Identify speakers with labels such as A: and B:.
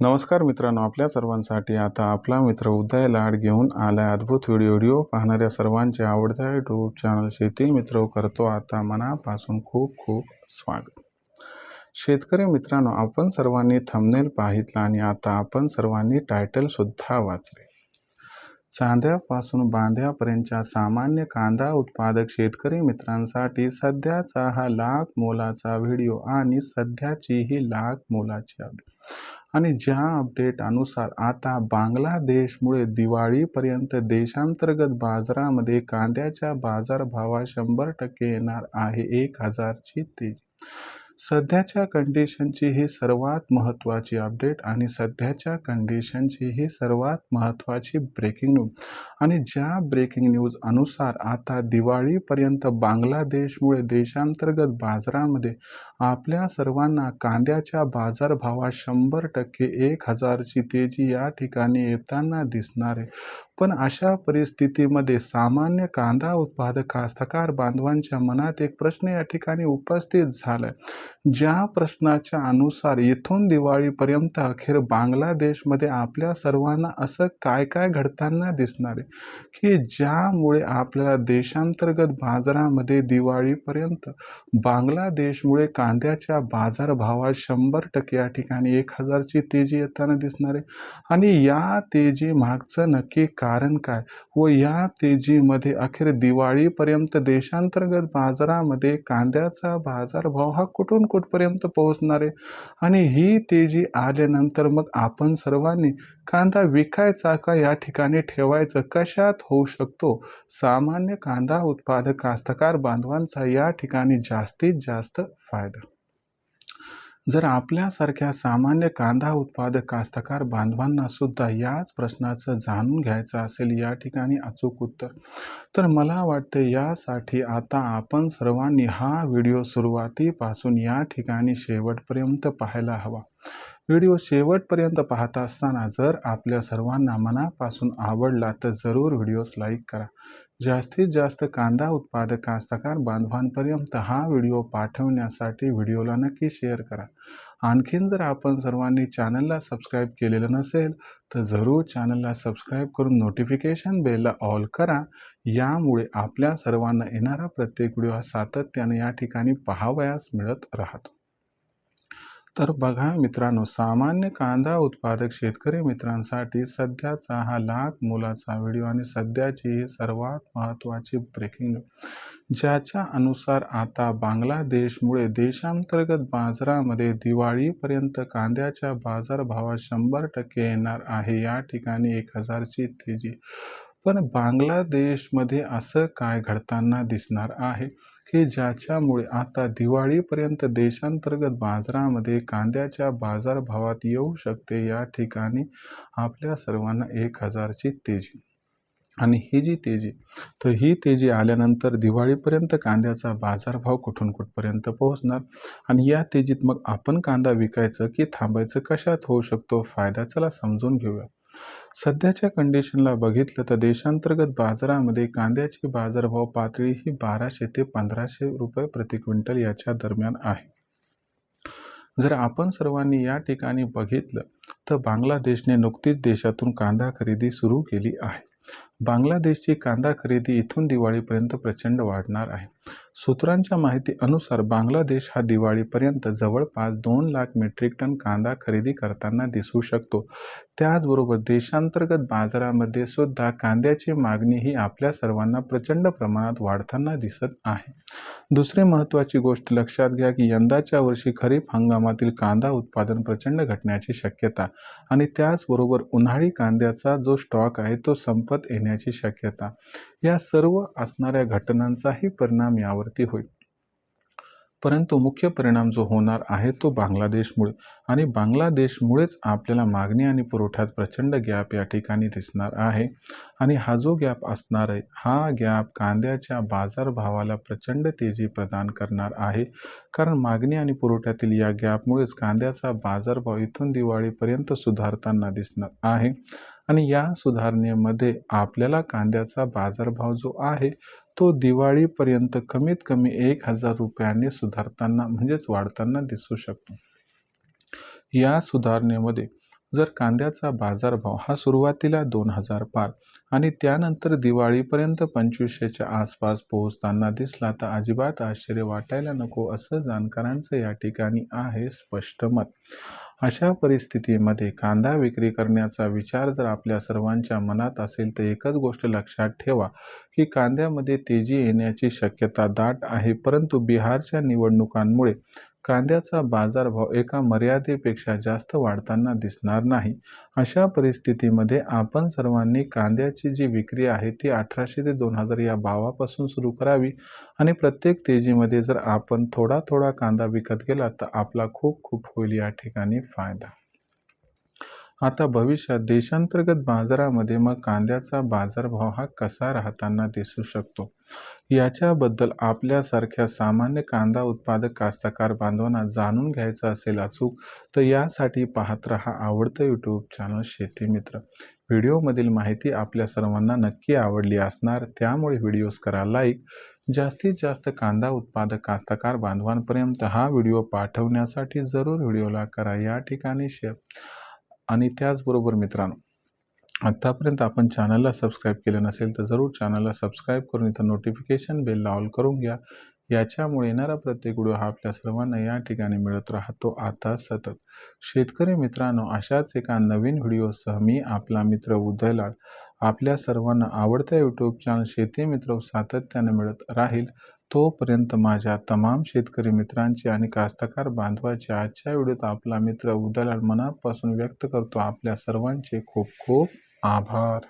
A: नमस्कार मित्रांनो आपल्या सर्वांसाठी आता आपला मित्र उदय लाड घेऊन आलाय अद्भुत व्हिडिओ व्हिडिओ पाहणाऱ्या सर्वांचे आवडत्या यूट्यूब चॅनल शेती मित्र करतो आता मनापासून खूप खूप स्वागत. शेतकरी मित्रांनो आपण सर्वांनी थंबनेल पाहितला आणि आता आपण सर्वांनी टायटल सुद्धा वाचले. चांद्यापासून बांध्यापर्यंतच्या सामान्य कांदा उत्पादक शेतकरी मित्रांसाठी सध्याचा हा लाख मोलाचा व्हिडिओ आणि सध्याची ही लाख मोलाची अपडेट आणि ज्या अपडेट अनुसार आता बांगलादेशमुळे दिवाळीपर्यंत देशांतर्गत बाजारामध्ये कांद्याच्या बाजारभावात शंभर टक्के येणार आहे एक हजारची तेजी. सध्याच्या कंडिशनची ही सर्वात महत्त्वाची अपडेट आणि सध्याच्या कंडिशनची ही सर्वात महत्त्वाची ब्रेकिंग न्यूज आणि ज्या ब्रेकिंग न्यूज अनुसार आता दिवाळीपर्यंत बांगलादेशमुळे देशांतर्गत बाजारामध्ये आपल्या सर्वांना कांद्याच्या बाजारभावात शंभर टक्के एक हजारची तेजी या ठिकाणी येताना दिसणार आहे. पण अशा परिस्थितीमध्ये सामान्य कांदा उत्पादक कास्तकार बांधवांच्या मनात एक प्रश्न या ठिकाणी उपस्थित झालाय. ज्या प्रश्नाच्या अनुसार इथून दिवाळीपर्यंत अखेर बांगलादेशमध्ये आपल्या सर्वांना असं काय काय घडताना दिसणार आहे? की ज्यामुळे आपल्याला देशांतर्गत बाजारामध्ये दिवाळीपर्यंत बांगलादेशमुळे कांद्याच्या बाजारभावात शंभर टक्के या ठिकाणी एक हजारची तेजी येताना दिसणार. आहे आणि या तेजी मागचं नक्की कारण काय? व या तेजीमध्ये अखेर दिवाळीपर्यंत देशांतर्गत बाजारामध्ये कांद्याचा बाजारभाव हा कुठून कुठपर्यंत पोहोचणार आहे? आणि ही तेजी आल्यानंतर मग आपण सर्वांनी कांदा विकायचा का या ठिकाणी ठेवायचं? कशात होऊ शकतो? सामान्य कांदा उत्पादक कास्तकार बांधवांचा या ठिकाणी जास्तीत जास्त फायदा. जर आपल्यासारख्या सामान्य कांदा उत्पादक कास्तकार बांधवांना सुद्धा याच प्रश्नाचं जाणून घ्यायचं असेल या ठिकाणी अचूक उत्तर. तर मला वाटतं यासाठी आता आपण सर्वांनी हा व्हिडिओ सुरुवातीपासून या ठिकाणी शेवटपर्यंत पाहायला हवा. व्हिडिओ शेवटपर्यंत पाहत असताना जर आपल्या सर्वांना मनापासून आवडला तर जरूर व्हिडिओस लाईक करा. जास्तीत जास्त कांदा उत्पादक कास्तकार बांधवांपर्यंत हा व्हिडिओ पाठवण्यासाठी व्हिडिओला नक्की शेअर करा. आणखीन जर आपण सर्वांनी चॅनलला सबस्क्राईब केलेलं नसेल तर जरूर चॅनलला सबस्क्राईब करून नोटिफिकेशन बेलला ऑल करा. यामुळे आपल्या सर्वांना येणारा प्रत्येक व्हिडिओ हा सातत्याने या ठिकाणी पाहावयास मिळत राहतो. तर बघा मित्रांनो सामान्य कांदा उत्पादक शेतकरी मित्रांसाठी सध्याचा हा लाख मोलाचा व्हिडिओ आणि सध्याची ही सर्वात महत्त्वाची ब्रेकिंग ज्याच्या अनुसार आता बांगलादेशमुळे देशांतर्गत बाजारामध्ये दिवाळीपर्यंत कांद्याच्या बाजारभावात शंभर टक्के येणार आहे या ठिकाणी एक हजारची तेजी. पण बांगलादेशमध्ये असं काय घडताना दिसणार आहे? की ज्याच्यामुळे आता दिवाळीपर्यंत देशांतर्गत बाजारामध्ये कांद्याच्या बाजारभावात येऊ शकते या ठिकाणी आपल्या सर्वांना एक हजारची तेजी. आणि ही जी तेजी तर ही तेजी आल्यानंतर दिवाळीपर्यंत कांद्याचा बाजारभाव कुठून कुठपर्यंत पोहोचणार? आणि या तेजीत मग आपण कांदा विकायचं की थांबायचं? कशात होऊ शकतो? फायदा चला समजून घेऊया. सध्याच्या कंडिशनला बघितलं तर देशांतर्गत बाजारामध्ये कांद्याची बाजारभाव पातळी ही बाराशे ते पंधराशे रुपये प्रति क्विंटल याच्या दरम्यान आहे. जर आपण सर्वांनी या ठिकाणी बघितलं तर बांगलादेशने नुकतीच देशातून कांदा खरेदी सुरू केली आहे. बांगलादेशची कांदा खरेदी इथून दिवाळीपर्यंत प्रचंड वाढणार आहे. सूत्रांच्या माहिती अनुसार बांगलादेश हा दिवाळीपर्यंत जवळपास दोन लाख मेट्रिक टन कांदा खरेदी करताना दिसू शकतो. त्याचबरोबर देशांतर्गत बाजारामध्ये सुद्धा कांद्याची मागणी ही आपल्या सर्वांना प्रचंड प्रमाणात वाढताना दिसत आहे. दुसरी महत्त्वाची गोष्ट लक्षात घ्या की यंदाच्या वर्षी खरीप हंगामातील कांदा उत्पादन प्रचंड घटण्याची शक्यता आणि त्याचबरोबर उन्हाळी कांद्याचा जो स्टॉक आहे तो संपत येण्याची शक्यता. या सर्व असणाऱ्या घटनांचाही परिणाम यावरती होईल. परंतु मुख्य परिणाम जो होणार आहे तो बांगलादेशमुळे आणि बांगलादेशमुळेच आपल्याला मागणी आणि पुरवठ्यात प्रचंड गॅप या ठिकाणी दिसणार आहे. आणि हा जो गॅप असणार आहे हा गॅप कांद्याच्या बाजारभावाला प्रचंड तेजी प्रदान करणार आहे. कारण मागणी आणि पुरवठ्यातील या गॅपमुळेच कांद्याचा बाजारभाव इथून दिवाळीपर्यंत सुधारताना दिसणार आहे. आणि या सुधारणेमध्ये आपल्याला कांद्याचा बाजारभाव जो आहे तो दिवाळीपर्यंत कमीत कमी एक हजार रुपयांनी सुधारताना म्हणजेच वाढताना दिसू शकतो. या सुधारणेमध्ये जर कांद्याचा बाजारभाव हा सुरुवातीला दोन हजार पार आणि त्यानंतर दिवाळीपर्यंत पंचवीसशेच्या आसपास पोहोचताना दिसला तर अजिबात आश्चर्य वाटायला नको असं जाणकारांचं या ठिकाणी आहे स्पष्ट मत. अशा परिस्थितीमध्ये कांदा विक्री करण्याचा विचार जर आपल्या सर्वांच्या मनात असेल तर एकच गोष्ट लक्षात ठेवा की कांद्यामध्ये तेजी येण्याची शक्यता दाट आहे परंतु बिहारच्या निवडणुकांमुळे कांद्याचा बाजारभाव एका मर्यादेपेक्षा जास्त वाढताना दिसणार नाही. अशा परिस्थितीमध्ये आपण सर्वांनी कांद्याची जी विक्री आहे ती अठराशे ते दोन हजार या भावापासून सुरू करावी आणि प्रत्येक तेजीमध्ये जर आपण थोडा थोडा कांदा विकत गेला तर आपला खूप खूप होईल या ठिकाणी फायदा. आता भविष्यात देशांतर्गत बाजारामध्ये मग कांद्याचा बाजारभाव हा कसा राहताना दिसू शकतो? याच्याबद्दल आपल्यासारख्या सामान्य कांदा उत्पादक कास्तकार बांधवांना जाणून घ्यायचं असेल अचूक तर यासाठी पाहत रहा आवडतं यूट्यूब चॅनल शेती मित्र. व्हिडिओमधील माहिती आपल्या सर्वांना नक्की आवडली असणार त्यामुळे व्हिडिओज करा लाईक. जास्तीत जास्त कांदा उत्पादक कास्तकार बांधवांपर्यंत हा व्हिडिओ पाठवण्यासाठी जरूर व्हिडिओला करा. या ठिकाणी शेअर आणि त्याचबरोबर मित्रांनो आत्तापर्यंत आपण चॅनलला सबस्क्राईब केलं नसेल तर जरूर चॅनलला सबस्क्राईब करून इथं नोटिफिकेशन बेलला ऑल करून घ्या. याच्यामुळे येणारा प्रत्येक व्हिडिओ हा आपल्या सर्वांना या ठिकाणी मिळत राहतो. आता सतत. शेतकरी मित्रांनो अशाच एका नवीन व्हिडिओसह मी आपला मित्र उदयलाड आपल्या सर्वांना आवडत्या यूट्यूब चॅनल शेती मित्र सातत्याने मिळत राहील. तोपर्यंत माझ्या तमाम शेतकरी मित्रांचे आणि कास्तकार बांधवाचे आजच्या व्हिडिओत आपला मित्र उदलाल मनापासून व्यक्त करतो. आपल्या सर्वांचे खूप खूप आभार.